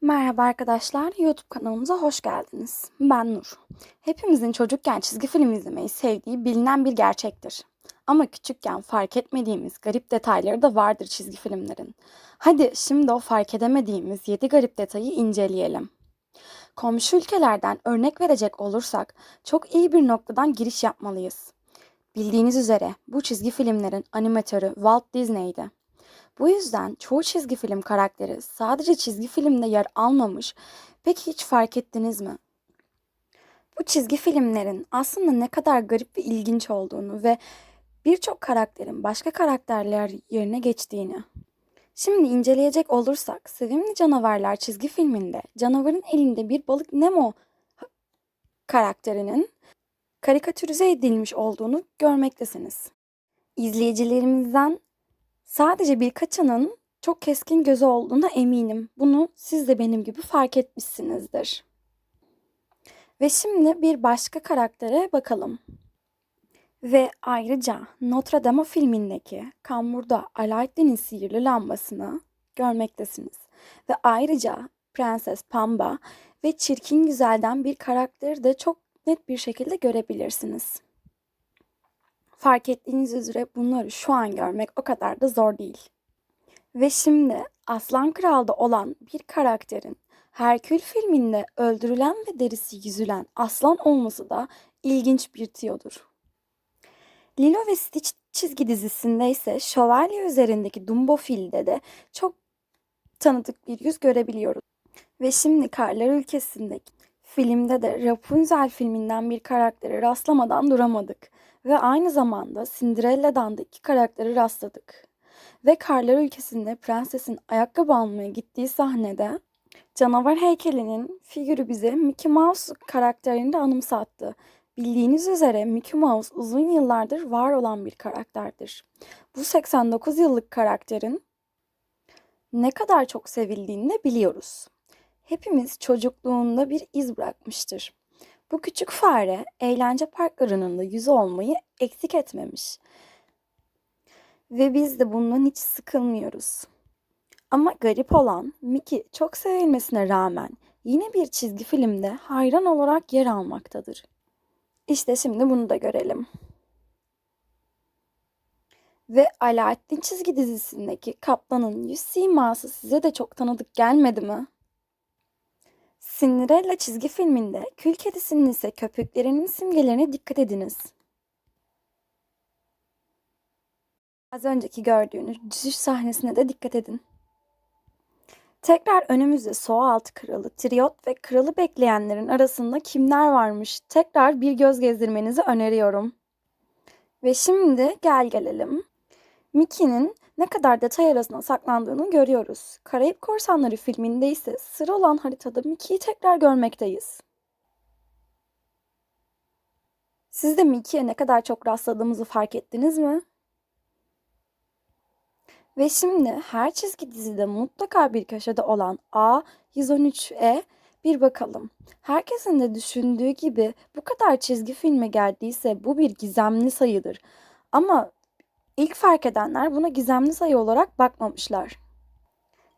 Merhaba arkadaşlar, YouTube kanalımıza hoş geldiniz. Ben Nur. Hepimizin çocukken çizgi film izlemeyi sevdiği bilinen bir gerçektir. Ama küçükken fark etmediğimiz garip detayları da vardır çizgi filmlerin. Hadi şimdi o fark edemediğimiz 7 garip detayı inceleyelim. Komşu ülkelerden örnek verecek olursak çok iyi bir noktadan giriş yapmalıyız. Bildiğiniz üzere bu çizgi filmlerin animatörü Walt Disney'di. Bu yüzden çoğu çizgi film karakteri sadece çizgi filmde yer almamış. Peki hiç fark ettiniz mi? Bu çizgi filmlerin aslında ne kadar garip ve ilginç olduğunu ve birçok karakterin başka karakterler yerine geçtiğini. Şimdi inceleyecek olursak Sevimli Canavarlar çizgi filminde canavarın elinde bir balık Nemo karakterinin karikatürize edilmiş olduğunu görmektesiniz. İzleyicilerimizden Sadece birkaçının çok keskin gözü olduğuna eminim. Bunu siz de benim gibi fark etmişsinizdir. Ve şimdi bir başka karaktere bakalım. Ve ayrıca Notre Dame filmindeki kamburda Aladdin'in sihirli lambasını görmektesiniz. Ve ayrıca Prenses Pamba ve Çirkin Güzel'den bir karakteri de çok net bir şekilde görebilirsiniz. Fark ettiğiniz üzere bunları şu an görmek o kadar da zor değil. Ve şimdi Aslan Kral'da olan bir karakterin Herkül filminde öldürülen ve derisi yüzülen aslan olması da ilginç bir tiyodur. Lilo ve Stitch çizgi dizisinde ise şövalye üzerindeki Dumbo filde de çok tanıdık bir yüz görebiliyoruz. Ve şimdi Karlar Ülkesi'ndeki filmde de Rapunzel filminden bir karaktere rastlamadan duramadık. Ve aynı zamanda Cinderella'dan da iki karakteri rastladık. Ve Karlar Ülkesi'nde prensesin ayakkabı almaya gittiği sahnede canavar heykelinin figürü bize Mickey Mouse karakterini de anımsattı. Bildiğiniz üzere Mickey Mouse uzun yıllardır var olan bir karakterdir. Bu 89 yıllık karakterin ne kadar çok sevildiğini de biliyoruz. Hepimiz çocukluğunda bir iz bırakmıştır. Bu küçük fare eğlence parklarının da yüzü olmayı eksik etmemiş. Ve biz de bundan hiç sıkılmıyoruz. Ama garip olan Mickey çok sevilmesine rağmen yine bir çizgi filmde hayran olarak yer almaktadır. İşte şimdi bunu da görelim. Ve Alaaddin çizgi dizisindeki kaplanın yüz siması size de çok tanıdık gelmedi mi? Cinderella çizgi filminde kül kedisinin ise köpüklerinin simgelerine dikkat ediniz. Az önceki gördüğünüz düşüş sahnesine de dikkat edin. Tekrar önümüzde Soğualtı Kralı, Triot ve Kralı bekleyenlerin arasında kimler varmış? Tekrar bir göz gezdirmenizi öneriyorum. Ve şimdi gel gelelim. Mickey'nin ne kadar detay arasında saklandığını görüyoruz. Karayip Korsanları filminde ise sır olan haritada Mickey'i tekrar görmekteyiz. Siz de Mickey'e ne kadar çok rastladığımızı fark ettiniz mi? Ve şimdi her çizgi dizide mutlaka bir köşede olan A113'e bir bakalım. Herkesin de düşündüğü gibi bu kadar çizgi filme geldiyse bu bir gizemli sayıdır. Ama İlk fark edenler buna gizemli sayı olarak bakmamışlar.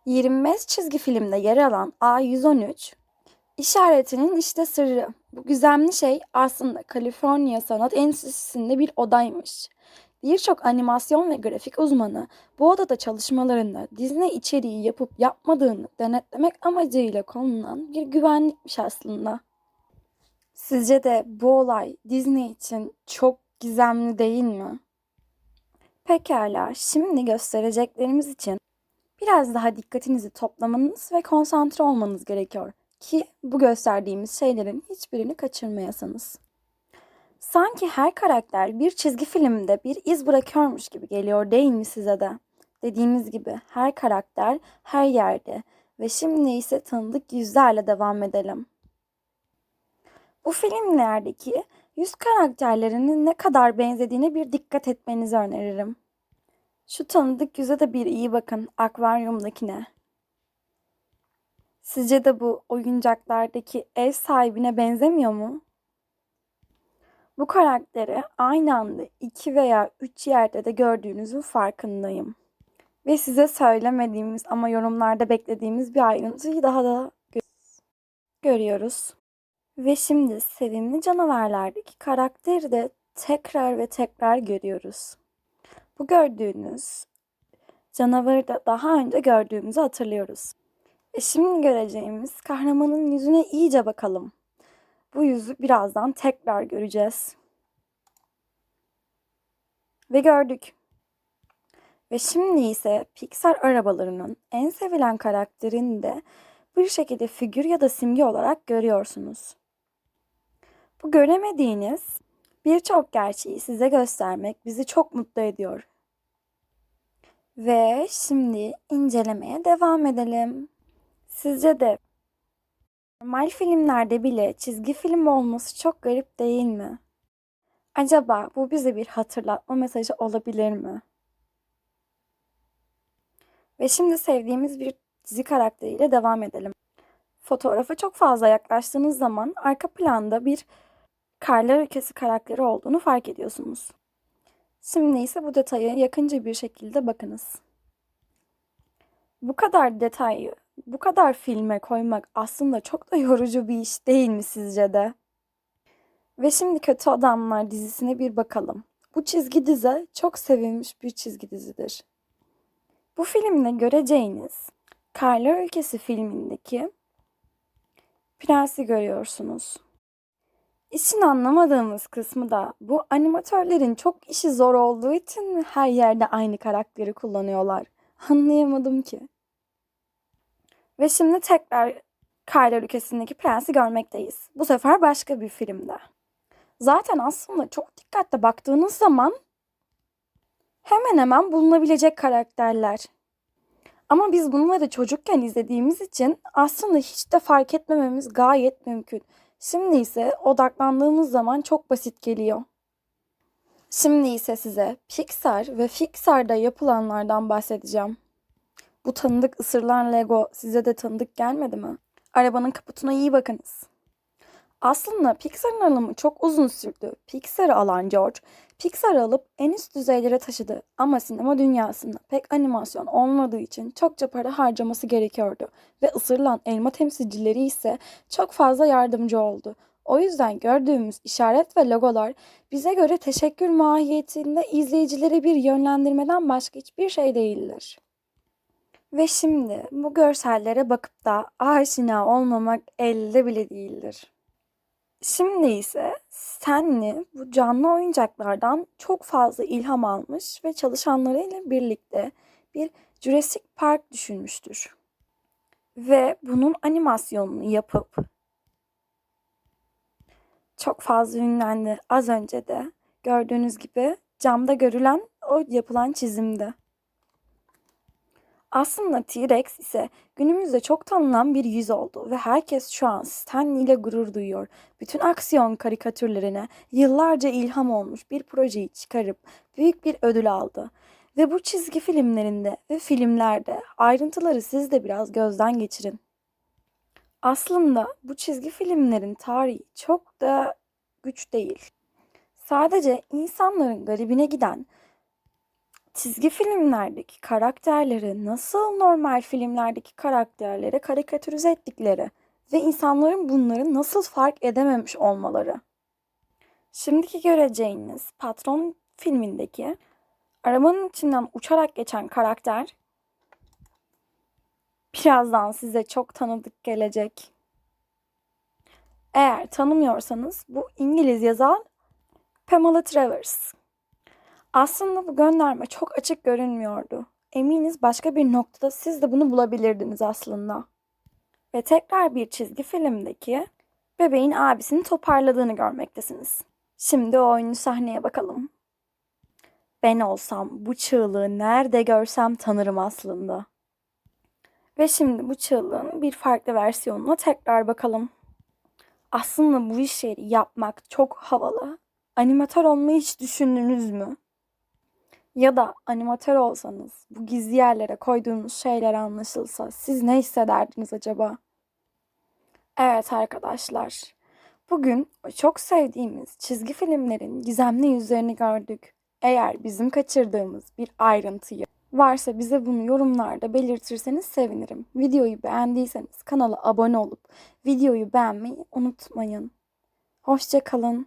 25 çizgi filmde yer alan A113 işaretinin işte sırrı. Bu gizemli şey aslında Kaliforniya Sanat Enstitüsü'nde bir odaymış. Birçok animasyon ve grafik uzmanı bu odada çalışmalarında Disney içeriği yapıp yapmadığını denetlemek amacıyla konulan bir güvenlikmiş aslında. Sizce de bu olay Disney için çok gizemli değil mi? Pekala, şimdi göstereceklerimiz için biraz daha dikkatinizi toplamanız ve konsantre olmanız gerekiyor ki bu gösterdiğimiz şeylerin hiçbirini kaçırmayasınız. Sanki her karakter bir çizgi filmde bir iz bırakıyormuş gibi geliyor değil mi size de? Dediğimiz gibi her karakter her yerde ve şimdi ise tanıdık yüzlerle devam edelim. Bu filmlerdeki yüz karakterlerinin ne kadar benzediğine bir dikkat etmenizi öneririm. Şu tanıdık yüze de bir iyi bakın akvaryumdakine. Sizce de bu oyuncaklardaki ev sahibine benzemiyor mu? Bu karakteri aynı anda iki veya üç yerde de gördüğünüzün farkındayım. Ve size söylemediğimiz ama yorumlarda beklediğimiz bir ayrıntıyı daha da gö- görüyoruz. Ve şimdi sevimli canavarlardaki karakteri de tekrar ve tekrar görüyoruz. Bu gördüğünüz canavarı da daha önce gördüğümüzü hatırlıyoruz. Ve şimdi göreceğimiz kahramanın yüzüne iyice bakalım. Bu yüzü birazdan tekrar göreceğiz. Ve gördük. Ve şimdi ise Pixar arabalarının en sevilen karakterini de bir şekilde figür ya da simge olarak görüyorsunuz. Bu göremediğiniz birçok gerçeği size göstermek bizi çok mutlu ediyor. Ve şimdi incelemeye devam edelim. Sizce de normal filmlerde bile çizgi film olması çok garip değil mi? Acaba bu bize bir hatırlatma mesajı olabilir mi? Ve şimdi sevdiğimiz bir dizi karakteriyle devam edelim. Fotoğrafa çok fazla yaklaştığınız zaman arka planda bir Karlar Ülkesi karakteri olduğunu fark ediyorsunuz. Şimdi ise bu detaya yakınca bir şekilde bakınız. Bu kadar detayı, bu kadar filme koymak aslında çok da yorucu bir iş değil mi sizce de? Ve şimdi Kötü Adamlar dizisine bir bakalım. Bu çizgi dizi çok sevilmiş bir çizgi dizidir. Bu filmde göreceğiniz Karlar Ülkesi filmindeki prensi görüyorsunuz. İşin anlamadığımız kısmı da bu animatörlerin çok işi zor olduğu için mi her yerde aynı karakteri kullanıyorlar? Anlayamadım ki. Ve şimdi tekrar Karlar Ülkesi'ndeki prensi görmekteyiz. Bu sefer başka bir filmde. Zaten aslında çok dikkatle baktığınız zaman hemen hemen bulunabilecek karakterler. Ama biz bunları çocukken izlediğimiz için aslında hiç de fark etmememiz gayet mümkün. Şimdi ise odaklandığımız zaman çok basit geliyor. Şimdi ise size Pixar ve Pixar'da yapılanlardan bahsedeceğim. Bu tanıdık ısırılan Lego size de tanıdık gelmedi mi? Arabanın kaputuna iyi bakınız. Aslında Pixar'ın alımı çok uzun sürdü. Pixar'ı alan George, Pixar'ı alıp en üst düzeylere taşıdı. Ama sinema dünyasında pek animasyon olmadığı için çokça para harcaması gerekiyordu. Ve ısırılan elma temsilcileri ise çok fazla yardımcı oldu. O yüzden gördüğümüz işaret ve logolar bize göre teşekkür mahiyetinde izleyicilere bir yönlendirmeden başka hiçbir şey değildir. Ve şimdi bu görsellere bakıp da aşina olmamak elde bile değildir. Şimdi ise Stanley bu canlı oyuncaklardan çok fazla ilham almış ve çalışanlarıyla birlikte bir Jurassic Park düşünmüştür. Ve bunun animasyonunu yapıp çok fazla ünlendi. Az önce de gördüğünüz gibi camda görülen o yapılan çizimdi. Aslında T-Rex ise günümüzde çok tanınan bir yüz oldu ve herkes şu an Stanley ile gurur duyuyor. Bütün aksiyon karikatürlerine yıllarca ilham olmuş bir projeyi çıkarıp büyük bir ödül aldı. Ve bu çizgi filmlerinde ve filmlerde ayrıntıları siz de biraz gözden geçirin. Aslında bu çizgi filmlerin tarihi çok da güç değil. Sadece insanların garibine giden çizgi filmlerdeki karakterleri nasıl normal filmlerdeki karakterlere karikatürize ettikleri ve insanların bunları nasıl fark edememiş olmaları. Şimdiki göreceğiniz Patron filmindeki arabanın içinden uçarak geçen karakter birazdan size çok tanıdık gelecek. Eğer tanımıyorsanız bu İngiliz yazar Pamela Travers. Aslında bu gönderme çok açık görünmüyordu. Eminiz başka bir noktada siz de bunu bulabilirdiniz aslında. Ve tekrar bir çizgi filmdeki bebeğin abisini toparladığını görmektesiniz. Şimdi o oyuncu sahneye bakalım. Ben olsam bu çığlığı nerede görsem tanırım aslında. Ve şimdi bu çığlığın bir farklı versiyonuna tekrar bakalım. Aslında bu işleri yapmak çok havalı. Animatör olmayı hiç düşündünüz mü? Ya da animatör olsanız bu gizli yerlere koyduğunuz şeyler anlaşılsa siz ne hissederdiniz acaba? Evet arkadaşlar. Bugün çok sevdiğimiz çizgi filmlerin gizemli yüzlerini gördük. Eğer bizim kaçırdığımız bir ayrıntıyı Varsa bize bunu yorumlarda belirtirseniz sevinirim. Videoyu beğendiyseniz kanala abone olup videoyu beğenmeyi unutmayın. Hoşça kalın.